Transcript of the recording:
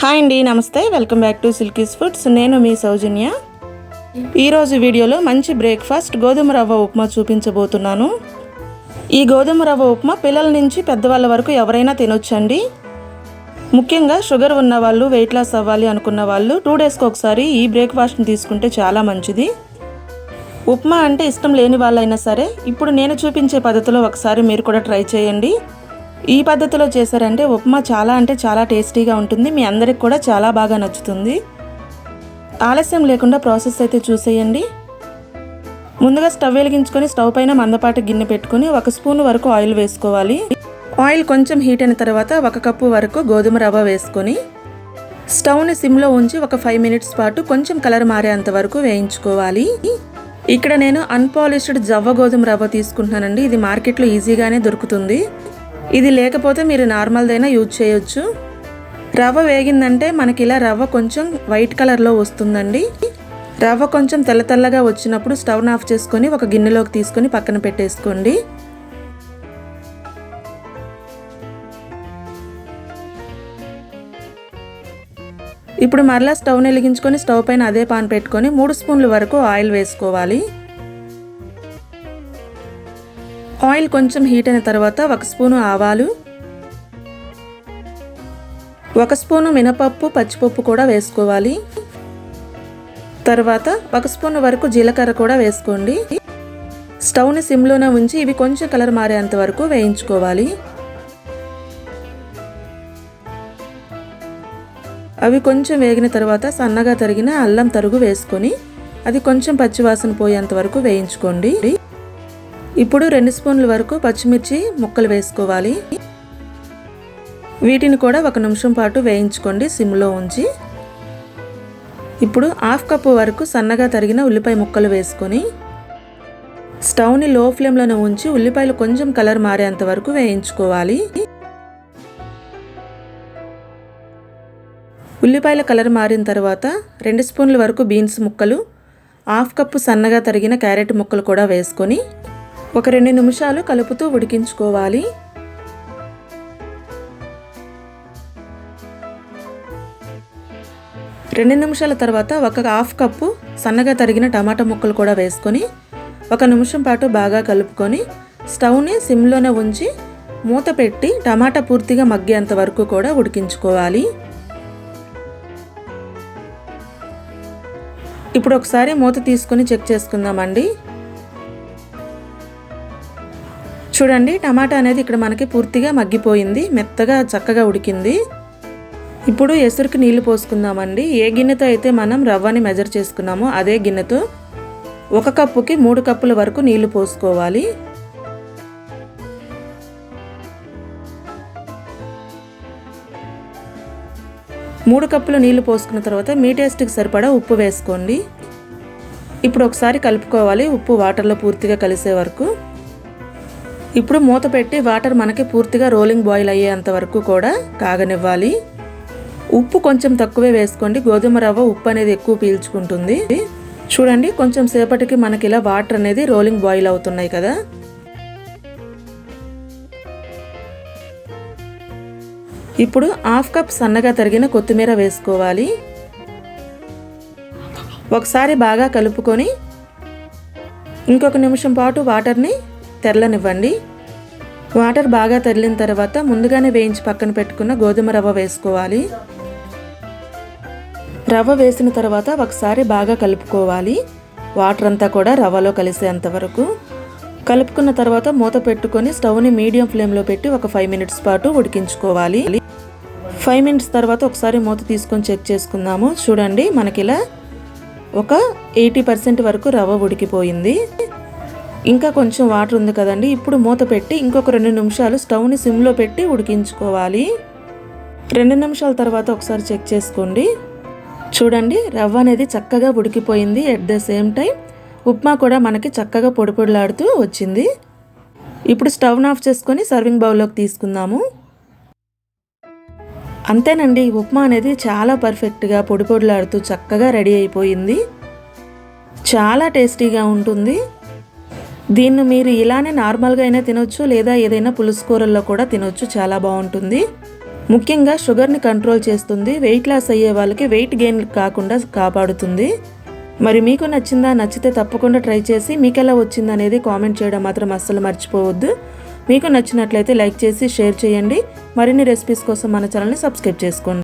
Hi అండి నమస్తే. Welcome back to Silkies foods. నేను మీ సౌజన్య. ఈరోజు వీడియోలో మంచి బ్రేక్ఫాస్ట్ గోధుమ రవ్వ ఉప్మా చూపించబోతున్నాను. ఈ గోధుమ రవ్వ ఉప్మా పిల్లల నుంచి పెద్దవాళ్ళ వరకు ఎవరైనా తినొచ్చండి. ముఖ్యంగా షుగర్ ఉన్న వాళ్ళు వెయిట్ లాస్ అవ్వాలి అనుకున్న వాళ్ళు టూ డేస్కి ఒకసారి ఈ బ్రేక్ఫాస్ట్ని తీసుకుంటే చాలా మంచిది. ఉప్మా అంటే ఇష్టం లేని వాళ్ళైనా సరే ఇప్పుడు నేను చూపించే పద్ధతిలో ఒకసారి మీరు కూడా ట్రై చేయండి. ఈ పద్ధతిలో చేశారంటే ఉప్మా చాలా అంటే చాలా టేస్టీగా ఉంటుంది. మీ అందరికి కూడా చాలా బాగా నచ్చుతుంది. ఆలస్యం లేకుండా ప్రాసెస్ అయితే చూసేయండి. ముందుగా స్టవ్ వెలిగించుకొని స్టవ్ పైన మందపాటి గిన్నె పెట్టుకొని ఒక స్పూన్ వరకు ఆయిల్ వేసుకోవాలి. ఆయిల్ కొంచెం హీట్ అయిన తర్వాత ఒక కప్పు వరకు గోధుమ రవ్వ వేసుకొని స్టవ్ని సిమ్లో ఉంచి ఒక ఫైవ్ మినిట్స్ పాటు కొంచెం కలర్ మారేంత వరకు వేయించుకోవాలి. ఇక్కడ నేను అన్పాలిష్డ్ జవ్వ గోధుమ రవ్వ తీసుకుంటున్నానండి. ఇది మార్కెట్లో ఈజీగానే దొరుకుతుంది. ఇది లేకపోతే మీరు నార్మల్దైనా యూజ్ చేయొచ్చు. రవ్వ వేగిందంటే మనకి ఇలా రవ్వ కొంచెం వైట్ కలర్లో వస్తుందండి. రవ్వ కొంచెం తెల్ల తెల్లగా వచ్చినప్పుడు స్టవ్ని ఆఫ్ చేసుకొని ఒక గిన్నెలోకి తీసుకొని పక్కన పెట్టేసుకోండి. ఇప్పుడు మరలా స్టవ్ని వెలిగించుకొని స్టవ్ పైన అదే పాన్ పెట్టుకొని మూడు స్పూన్ల వరకు ఆయిల్ వేసుకోవాలి. ఆయిల్ కొంచెం హీట్ అయిన తర్వాత ఒక స్పూను ఆవాలు ఒక స్పూను మినపప్పు పచ్చిపప్పు కూడా వేసుకోవాలి. తర్వాత ఒక స్పూన్ వరకు జీలకర్ర కూడా వేసుకోండి. స్టవ్ని సిమ్లోనే ఉంచి ఇవి కొంచెం కలర్ మారేంత వరకు వేయించుకోవాలి. అవి కొంచెం వేగిన తర్వాత సన్నగా తరిగిన అల్లం తరుగు వేసుకొని అది కొంచెం పచ్చివాసన పోయేంత వరకు వేయించుకోండి. ఇప్పుడు రెండు స్పూన్ల వరకు పచ్చిమిర్చి ముక్కలు వేసుకోవాలి. వీటిని కూడా ఒక నిమిషం పాటు వేయించుకోండి సిమ్లో ఉంచి. ఇప్పుడు హాఫ్ కప్పు వరకు సన్నగా తరిగిన ఉల్లిపాయ ముక్కలు వేసుకొని స్టవ్ని లో ఫ్లేమ్లోనే ఉంచి ఉల్లిపాయలు కొంచెం కలర్ మారేంత వరకు వేయించుకోవాలి. ఉల్లిపాయల కలర్ మారిన తర్వాత రెండు స్పూన్ల వరకు బీన్స్ ముక్కలు హాఫ్ కప్పు సన్నగా తరిగిన క్యారెట్ ముక్కలు కూడా వేసుకొని ఒక రెండు నిమిషాలు కలుపుతూ ఉడికించుకోవాలి. రెండు నిమిషాల తర్వాత ఒక హాఫ్ కప్పు సన్నగా తరిగిన టమాటా ముక్కలు కూడా వేసుకొని ఒక నిమిషం పాటు బాగా కలుపుకొని స్టవ్ని సిమ్లోనే ఉంచి మూత పెట్టి టమాటా పూర్తిగా మగ్గేంత వరకు కూడా ఉడికించుకోవాలి. ఇప్పుడు ఒకసారి మూత తీసుకొని చెక్ చేసుకుందామండి. చూడండి టమాటా అనేది ఇక్కడ మనకి పూర్తిగా మగ్గిపోయింది మెత్తగా చక్కగా ఉడికింది. ఇప్పుడు ఎసురుకి నీళ్ళు పోసుకుందామండి. ఏ గిన్నెతో అయితే మనం రవ్వని మెజర్ చేసుకున్నామో అదే గిన్నెతో ఒక కప్పుకి మూడు కప్పుల వరకు నీళ్ళు పోసుకోవాలి. మూడు కప్పులు నీళ్ళు పోసుకున్న తర్వాత మీ టేస్ట్కి సరిపడా ఉప్పు వేసుకోండి. ఇప్పుడు ఒకసారి కలుపుకోవాలి ఉప్పు వాటర్లో పూర్తిగా కలిసే వరకు. ఇప్పుడు మూత పెట్టి వాటర్ మనకి పూర్తిగా రోలింగ్ బాయిల్ అయ్యేంత వరకు కూడా కాగనివ్వాలి. ఉప్పు కొంచెం తక్కువే వేసుకోండి. గోధుమ రవ్వ ఉప్పు అనేది ఎక్కువ పీల్చుకుంటుంది. చూడండి కొంచెం సేపటికి మనకి ఇలా వాటర్ అనేది రోలింగ్ బాయిల్ అవుతున్నాయి కదా. ఇప్పుడు హాఫ్ కప్ సన్నగా తరిగిన కొత్తిమీర వేసుకోవాలి. ఒకసారి బాగా కలుపుకొని ఇంకొక నిమిషం పాటు వాటర్ని తెరలనివ్వండి. వాటర్ బాగా తెరిలిన తర్వాత ముందుగానే వేయించి పక్కన పెట్టుకున్న గోధుమ రవ్వ వేసుకోవాలి. రవ్వ వేసిన తర్వాత ఒకసారి బాగా కలుపుకోవాలి. వాటర్ అంతా కూడా రవ్వలో కలిసేంత వరకు. కలుపుకున్న తర్వాత మూత పెట్టుకొని స్టవ్ని మీడియం ఫ్లేమ్లో పెట్టి ఒక ఫైవ్ మినిట్స్ పాటు ఉడికించుకోవాలి. ఫైవ్ మినిట్స్ తర్వాత ఒకసారి మూత తీసుకొని చెక్ చేసుకుందాము. చూడండి మనకి ఇలా ఒక ఎయిటీ పర్సెంట్ వరకు రవ్వ ఉడికిపోయింది. ఇంకా కొంచెం వాటర్ ఉంది కదండి ఇప్పుడు మూత పెట్టి ఇంకొక రెండు నిమిషాలు స్టవ్ని సిమ్లో పెట్టి ఉడికించుకోవాలి. రెండు నిమిషాల తర్వాత ఒకసారి చెక్ చేసుకోండి. చూడండి రవ్వ అనేది చక్కగా ఉడికిపోయింది at the same time upma కూడా మనకి చక్కగా పొడిపొడిలాడుతూ వచ్చింది. ఇప్పుడు స్టవ్ని ఆఫ్ చేసుకొని సర్వింగ్ బౌల్లోకి తీసుకుందాము. అంతేనండి ఉప్మా అనేది చాలా పర్ఫెక్ట్గా పొడి పొడిలాడుతూ చక్కగా రెడీ అయిపోయింది. చాలా టేస్టీగా ఉంటుంది. దీన్ని మీరు ఇలానే నార్మల్గా అయినా తినొచ్చు లేదా ఏదైనా పులుసు కూరల్లో కూడా తినొచ్చు. చాలా బాగుంటుంది. ముఖ్యంగా షుగర్ని కంట్రోల్ చేస్తుంది. వెయిట్ లాస్ అయ్యే వాళ్ళకి వెయిట్ గెయిన్ కాకుండా కాపాడుతుంది. మరి మీకు నచ్చిందా నచ్చితే తప్పకుండా ట్రై చేసి మీకు ఎలా వచ్చింది అనేది కామెంట్ చేయడం మాత్రం అస్సలు మర్చిపోవద్దు. మీకు నచ్చినట్లయితే లైక్ చేసి షేర్ చేయండి. మరిన్ని రెసిపీస్ కోసం మన ఛానల్ని సబ్స్క్రైబ్ చేసుకోండి.